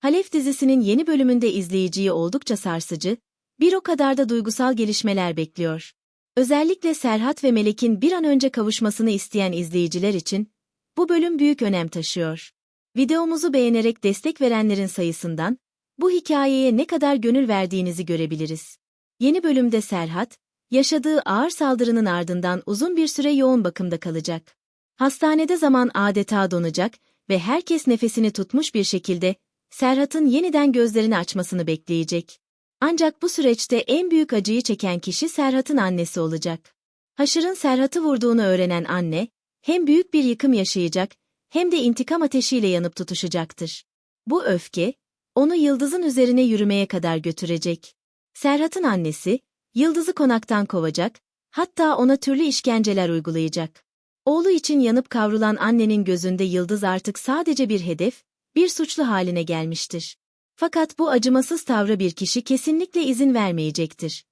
Halef dizisinin yeni bölümünde izleyiciyi oldukça sarsıcı, bir o kadar da duygusal gelişmeler bekliyor. Özellikle Serhat ve Melek'in bir an önce kavuşmasını isteyen izleyiciler için bu bölüm büyük önem taşıyor. Videomuzu beğenerek destek verenlerin sayısından bu hikayeye ne kadar gönül verdiğinizi görebiliriz. Yeni bölümde Serhat, yaşadığı ağır saldırının ardından uzun bir süre yoğun bakımda kalacak. Hastanede zaman adeta donacak ve herkes nefesini tutmuş bir şekilde Serhat'ın yeniden gözlerini açmasını bekleyecek. Ancak bu süreçte en büyük acıyı çeken kişi Serhat'ın annesi olacak. Haşır'ın Serhat'ı vurduğunu öğrenen anne, hem büyük bir yıkım yaşayacak, hem de intikam ateşiyle yanıp tutuşacaktır. Bu öfke, onu Yıldız'ın üzerine yürümeye kadar götürecek. Serhat'ın annesi, Yıldız'ı konaktan kovacak, hatta ona türlü işkenceler uygulayacak. Oğlu için yanıp kavrulan annenin gözünde Yıldız artık sadece bir hedef, bir suçlu haline gelmiştir. Fakat bu acımasız tavra bir kişi kesinlikle izin vermeyecektir.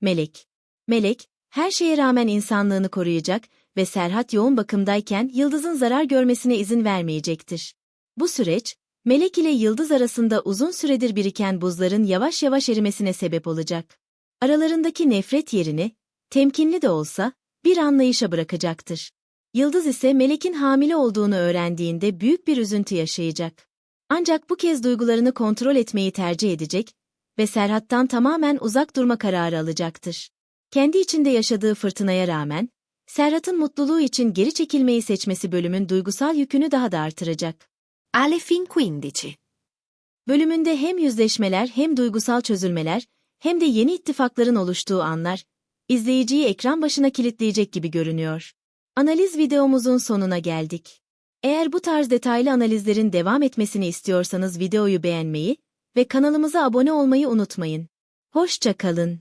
Melek. Melek, her şeye rağmen insanlığını koruyacak ve Serhat yoğun bakımdayken Yıldız'ın zarar görmesine izin vermeyecektir. Bu süreç, Melek ile Yıldız arasında uzun süredir biriken buzların yavaş yavaş erimesine sebep olacak. Aralarındaki nefret yerini, temkinli de olsa, bir anlayışa bırakacaktır. Yıldız ise Melek'in hamile olduğunu öğrendiğinde büyük bir üzüntü yaşayacak. Ancak bu kez duygularını kontrol etmeyi tercih edecek ve Serhat'tan tamamen uzak durma kararı alacaktır. Kendi içinde yaşadığı fırtınaya rağmen, Serhat'ın mutluluğu için geri çekilmeyi seçmesi bölümün duygusal yükünü daha da artıracak. Alle fin 15. Bölümünde hem yüzleşmeler hem duygusal çözülmeler hem de yeni ittifakların oluştuğu anlar, izleyiciyi ekran başına kilitleyecek gibi görünüyor. Analiz videomuzun sonuna geldik. Eğer bu tarz detaylı analizlerin devam etmesini istiyorsanız videoyu beğenmeyi ve kanalımıza abone olmayı unutmayın. Hoşça kalın.